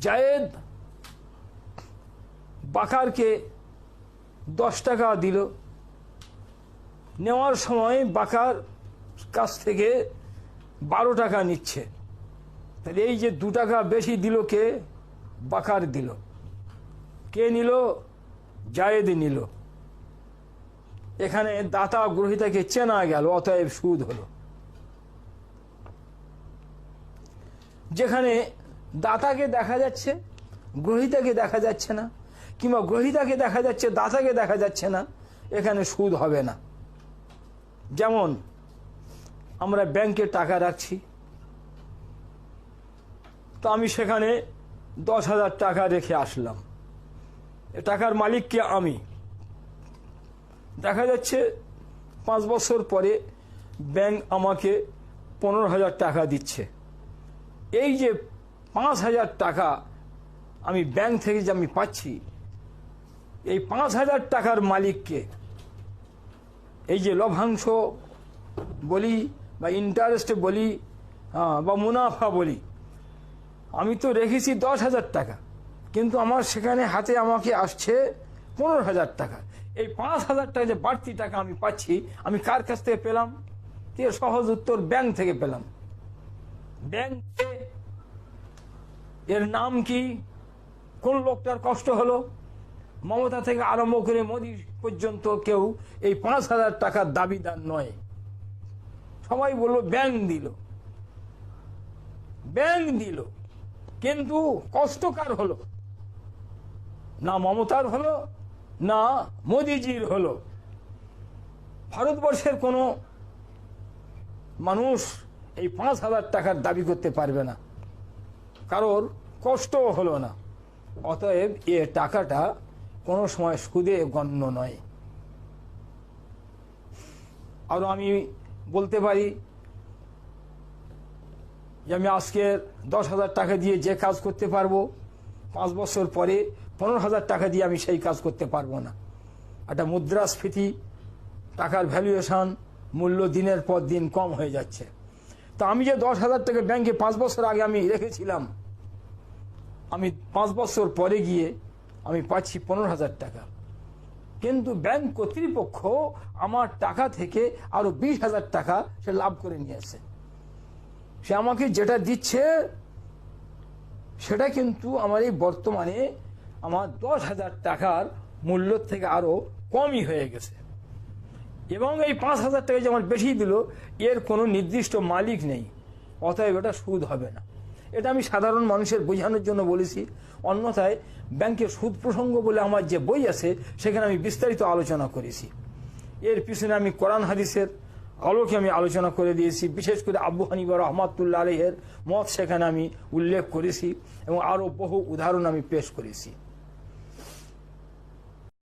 জায়েদ বাকারকে দশ টাকা দিল। নেওয়ার সময় বাকার কাছ থেকে বারো টাকা নিচ্ছে। তাহলে এই যে দু টাকা বেশি দিল কে? বাকার দিল। কে নিল? জায়েদ নিল। এখানে দাতা গ্রহিতাকে চেনা গেল, অতএব সুদ হলো। যেখানে দাতাকে দেখা যাচ্ছে, গ্রহিতাকে দেখা যাচ্ছে না, কিংবা গ্রহিতাকে দেখা যাচ্ছে, দাতাকে দেখা যাচ্ছে না, এখানে সুদ হবে না। যেমন, আমরা ব্যাংকে টাকা রাখছি, তো আমি সেখানে দশ হাজার টাকা রেখে আসলাম। টাকার মালিককে আমি? দেখা যাচ্ছে, পাঁচ বছর পরে ব্যাংক আমাকে পনেরো হাজার টাকা দিচ্ছে। এই যে পাঁচ হাজার টাকা আমি ব্যাংক থেকে যে আমি পাচ্ছি এই পাঁচ হাজার টাকার মালিককে এই যে লভ্যাংশ বলি বা ইন্টারেস্ট বলি হ্যাঁ, বা মুনাফা বলি আমি তো রেখেছি দশ হাজার টাকা কিন্তু আমার সেখানে হাতে আমাকে আসছে পনেরো হাজার টাকা। এই পাঁচ হাজার টাকা যে বাড়তি টাকা আমি পাচ্ছি আমি কার কাছ থেকে পেলাম? সহজ উত্তর? ব্যাংক থেকে পেলাম। ব্যাংকে এর নাম কি? কোন লোকটার কষ্ট হলো? মমতা থেকে আরম্ভ করে মোদী পর্যন্ত কেউ এই পাঁচ হাজার টাকার দাবিদার নয়। সবাই বলল, ব্যাংক দিল। ব্যাংক দিল। কিন্তু কষ্টকার হলো? না মমতার হলো, না মোদিজির হলো। ভারতবর্ষের কোনো মানুষ এই পাঁচ হাজার টাকার দাবি করতে পারবে না। কারোর কষ্টও হলো না। অতএব এ টাকাটা কোনো সময় সুদে গণ্য নয়। আরও আমি বলতে পারি যে আমি আজকে দশ হাজার টাকা দিয়ে যে কাজ করতে পারব, পাঁচ বছর পরে পনেরো হাজার টাকা দিয়ে আমি সেই কাজ করতে পারব না। একটা মুদ্রাস্ফীতি, টাকার ভ্যালুয়েশন মূল্য দিনের পর দিন কম হয়ে যাচ্ছে। তো আমি যে দশ হাজার টাকা ব্যাংকে পাঁচ বছর আগে আমি রেখেছিলাম আমি পাঁচ বছর পরে গিয়ে আমি পাচ্ছি পনেরো হাজার টাকা। কিন্তু ব্যাংক কর্তৃপক্ষ আমার টাকা থেকে আরও বিশ হাজার টাকা সে লাভ করে নিয়েছে সে আমাকে যেটা দিচ্ছে, সেটা কিন্তু আমার এই বর্তমানে আমার দশ হাজার টাকার মূল্য থেকে আরও কমই হয়ে গেছে। এবং এই পাঁচ হাজার টাকা যে আমার বেশি দিল, এর কোনো নির্দিষ্ট মালিক নেই, অতএব এটা সুদ হবে না। এটা আমি সাধারণ মানুষের বোঝানোর জন্য বলেছি। অন্যথায় ব্যাংকের সুদ প্রসঙ্গ বলে আমার যে বই আছে, সেখানে আমি বিস্তারিত আলোচনা করেছি। এর পিছনে আমি কোরআন হাদিসের আলোকে আমি আলোচনা করে দিয়েছি। বিশেষ করে আব্বু হানিবা রহমাতুল্লা আলহের মত সেখানে আমি উল্লেখ করেছি এবং আরও বহু উদাহরণ আমি পেশ করেছি।